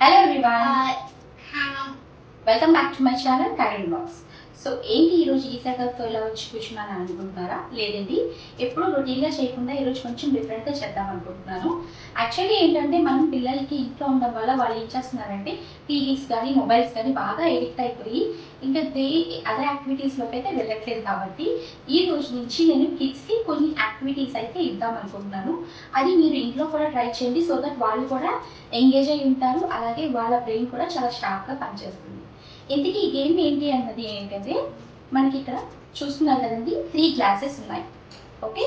Hello everyone. Uh, hi. Welcome back to my channel Karen Box. So ఏంటి ఈరోజు ఈ ఎలా ఇలా వచ్చి కూర్చున్నాను అనుకుంటున్నారా? లేదండి. ఎప్పుడు రొటీన్గా చేయకుండా ఈరోజు కొంచెం డిఫరెంట్గా చేద్దాం అనుకుంటున్నాను. యాక్చువల్లీ ఏంటంటే మనం పిల్లలకి ఇంట్లో ఉండడం వల్ల వాళ్ళు ఏం చేస్తున్నారంటే టీవీస్ కానీ మొబైల్స్ కానీ బాగా ఎడిక్ట్ అయిపోయి ఇంకా దే అదర్ యాక్టివిటీస్లోకి అయితే వెళ్ళట్లేదు కాబట్టి ఈ రోజు నుంచి నేను కిడ్స్కి కొన్ని యాక్టివిటీస్ అయితే ఇద్దాం అనుకుంటున్నాను. అది మీరు ఇంట్లో కూడా ట్రై చేయండి సో దట్ వాళ్ళు కూడా ఎంగేజ్ అయి ఉంటారు. అలాగే వాళ్ళ బ్రెయిన్ కూడా చాలా షార్ప్గా పనిచేస్తుంది. ఇంతకీ ఈ గేమ్ ఏంటి అన్నది ఏంటంటే మనకి ఇక్కడ చూస్తున్నారు కదండి త్రీ గ్లాసెస్ ఉన్నాయి. ఓకే?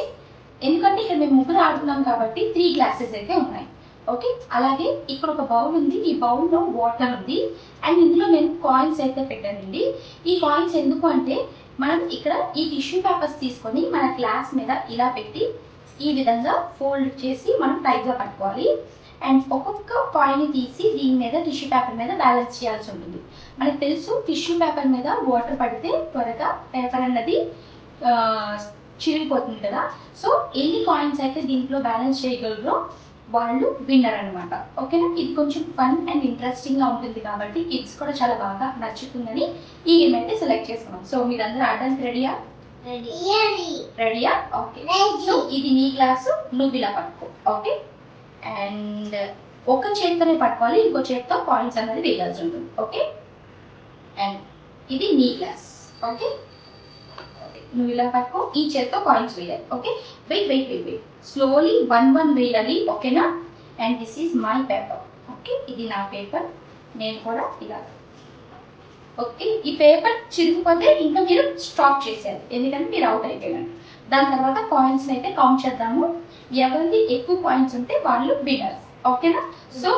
ఎందుకంటే ఇక్కడ మేము ముగ్గురు ఆడుతున్నాం కాబట్టి త్రీ గ్లాసెస్ అయితే ఉన్నాయి. ఓకే? అలాగే ఇక్కడ ఒక బౌల్ ఉంది. ఈ బౌల్లో వాటర్ ఉంది. అండ్ ఇందులో నేను కాయిన్స్ అయితే పెట్టానండి. ఈ కాయిన్స్ ఎందుకు అంటే మనం ఇక్కడ ఈ టిష్యూ పేపర్స్ తీసుకొని మన గ్లాస్ మీద ఇలా పెట్టి ఈ విధంగా ఫోల్డ్ చేసి మనం టైట్గా పట్టుకోవాలి. అండ్ ఒక్కొక్క కాయిన్ తీసి దీని మీద టిష్యూ పేపర్ మీద బ్యాలెన్స్ చేయాల్సి ఉంటుంది. మనకు తెలుసు టిష్యూ పేపర్ మీద వాటర్ పడితే త్వరగా పేపర్ అన్నది చిరిగిపోతుంది కదా. సో ఎన్ని కాయిన్స్ అయితే దీంట్లో బ్యాలెన్స్ చేయగలరో వాళ్ళు విన్నర్ అనమాట ఓకేనా ఇది కొంచెం ఫన్ అండ్ ఇంట్రెస్టింగ్గా ఉంటుంది కాబట్టి కిడ్స్ కూడా చాలా బాగా నచ్చుతుందని ఈ గేమ్ అయితే సెలెక్ట్ చేసుకున్నాం. సో మీరందరూ ఆడడానికి రెడీయా రెడీయా ఓకే సో ఇది నీ గ్లాసు నువ్వు ఇలా పట్టుకో. ఓకే అండ్ ఒక చేత్తోనే పట్టుకోవాలి ఇంకో చేత్తో కాయిన్స్ అనేది వేయాల్సి ఉంటుంది. ఓకే అండ్ ఇది నీ గ్లాస్ ఓకే నువ్వు ఇలా పట్టుకో ఈ చేత్తో కాయిన్స్ వేయాలి. Okay wait wait wait wait slowly one one వేయాలి. ఓకేనా and this is my paper okay ఇది నా పేపర్ నేను కూడా ఇలా. ఓకే ఈ పేపర్ చిరిగిపోతే ఇంకా మీరు స్టాప్ చేసేయాలి. ఎందుకంటే మీరు అవుట్ అయిపోయినారు దాని తర్వాత కాయిన్స్ అయితే కౌంట్ చేద్దాము. ఎవరిది ఎక్కువ కాయిన్స్ ఉంటే వాళ్ళు బిగర్స్ ఓకేనా సో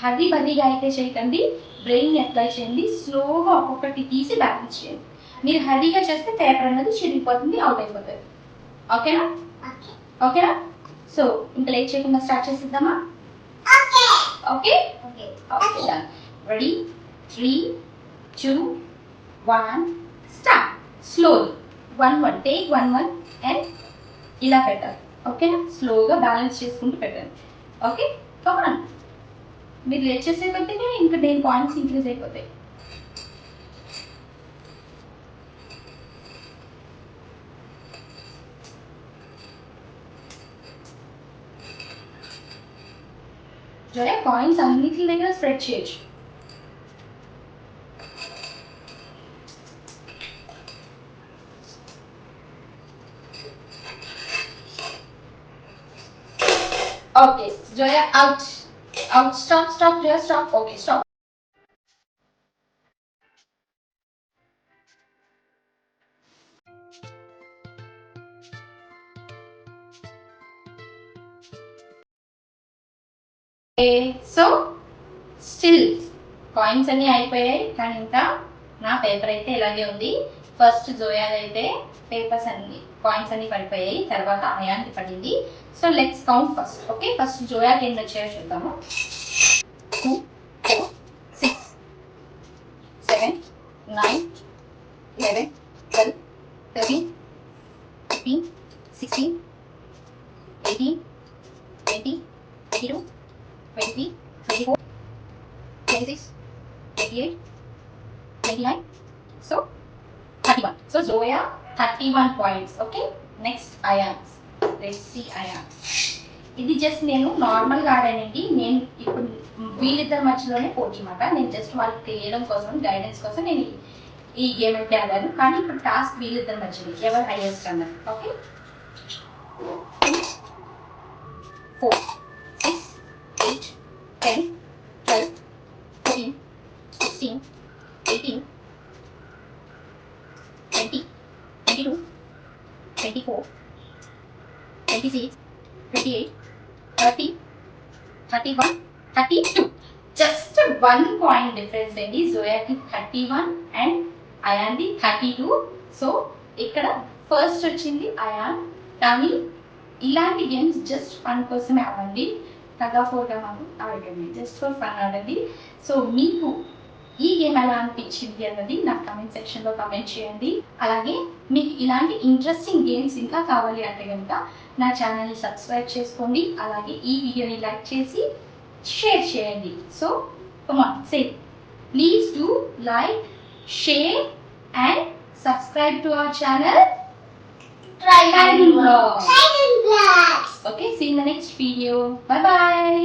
హరి బరిగా అయితే చేయకండి బ్రెయిన్ అప్లై చేయండి స్లోగా ఒక్కొక్కటి తీసి బ్యాలెన్స్ చేయండి. మీరు హరిగా చేస్తే పేపర్ అనేది చిరిగిపోతుంది అవుట్ అయిపోతుంది. ఓకేనా ఓకేనా సో ఇంకా లేట్ చేయకుండా start చేసిద్దామా? Okay okay ready three two one start slowly one one take one one and ఇలా పెట్టాలి. ఓకే? స్లోగా బ్యాలెన్స్ చేసుకుంటూ పెట్టండి. ఓకే? కమన్ మీరు లేట్ చేసే కొద్దిగా ఇంకా నేను పాయింట్స్ ఇంక్రీజ్ అయిపోతాయి. జయ కాయిన్స్ అన్నిటి దగ్గర స్ప్రెడ్ చేయొచ్చు. Okay, Joya, out. Out. Stop, stop, Joya, stop. Okay, stop. So still coins అన్నీ అయిపోయాయి కానీ ఇంకా నా పేపర్ అయితే ఇలాగే ఉంది. ఫస్ట్ జోయాది అయితే పేపర్స్ అన్ని కాయిన్స్ అన్ని పడిపోయాయి. తర్వాత అయాన్కి పడింది. So let's count first okay first జోయాకి ఎన్ని వచ్చాయో చూద్దాము. Two four six seven nine eleven twelve thirteen fifteen sixteen eighteen twenty twenty two twenty twenty four twenty six twenty eight twenty nine so thirty one so Joya thirty one points okay next Ayaan's let's see Ayaan's ఇది just నేను నార్మల్గా ఆడానండి నేను ఇప్పుడు వీళ్ళిద్దరి మధ్యలోనే పోటీ అనమాట నేను జస్ట్ వాళ్ళకి తెలియడం కోసం గైడెన్స్ కోసం నేను ఈ- గేమ్ అంటే ఆడాను కానీ ఇప్పుడు టాస్క్ వీళ్ళిద్దరి మధ్యలో. ఎవరు హైయెస్ట్ అన్నారు okay four six eight ten 18, 20, 22, అండి జోయాకి థర్టీ వన్ అండ్. అయాన్ది థర్టీ టూ సో ఇక్కడ ఫస్ట్ వచ్చింది అయాన్ కానీ ఇలాంటి గేమ్స్ జస్ట్ ఫన్ కోసమే అవ్వండి. తగ్గ ఫోటో మాకు ఆడకండి జస్ట్ ఫర్ ఫన్ ఆడండి సో మీకు ఈ గేమ్ ఎలా అనిపించింది అన్నది నాకు కమెంట్ సెక్షన్లో కమెంట్ చేయండి. అలాగే మీకు ఇలాంటి ఇంట్రెస్టింగ్ గేమ్స్ ఇంకా కావాలి అంటే కనుక నా ఛానల్ని సబ్స్క్రైబ్ చేసుకోండి. అలాగే ఈ వీడియోని లైక్ చేసి షేర్ చేయండి. So say please do like share and subscribe to our channel okay seen the next video bye bye